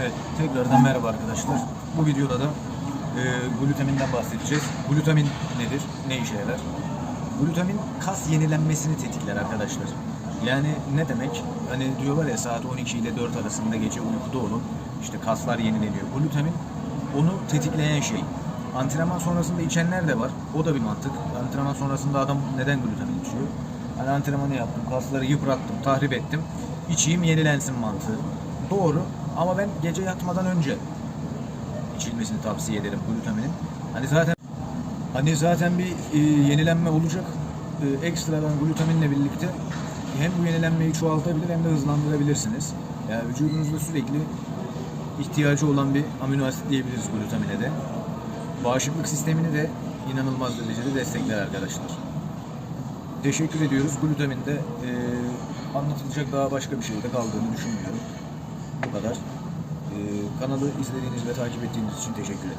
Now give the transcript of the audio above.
Evet, tekrardan merhaba arkadaşlar. Bu videoda da e, glutaminden bahsedeceğiz. Glutamin nedir? Ne işe yarar? Glutamin kas yenilenmesini tetikler arkadaşlar. Yani ne demek? Hani diyorlar ya saat 12 ile 4 arasında gece uykuda olun. İşte kaslar yenileniyor. Glutamin onu tetikleyen şey. Antrenman sonrasında içenler de var. O da bir mantık. Antrenman sonrasında adam neden glutamin içiyor? Hani antrenmanı yaptım, kasları yıprattım, tahrip ettim. İçeyim yenilensin mantığı. Doğru ama ben gece yatmadan önce içilmesini tavsiye ederim glutaminin. Hani zaten hani zaten bir e, yenilenme olacak. E, ekstradan glutaminle birlikte hem bu yenilenmeyi çoğaltabilir hem de hızlandırabilirsiniz. Yani vücudunuzda sürekli ihtiyacı olan bir amino asit diyebiliriz glutamine de. Bağışıklık sistemini de inanılmaz derecede destekler arkadaşlar. Teşekkür ediyoruz. Glutaminde e, anlatılacak daha başka bir şey de kaldığını düşünmüyorum. Bu kadar. E, kanalı izlediğiniz ve takip ettiğiniz için teşekkür ederim.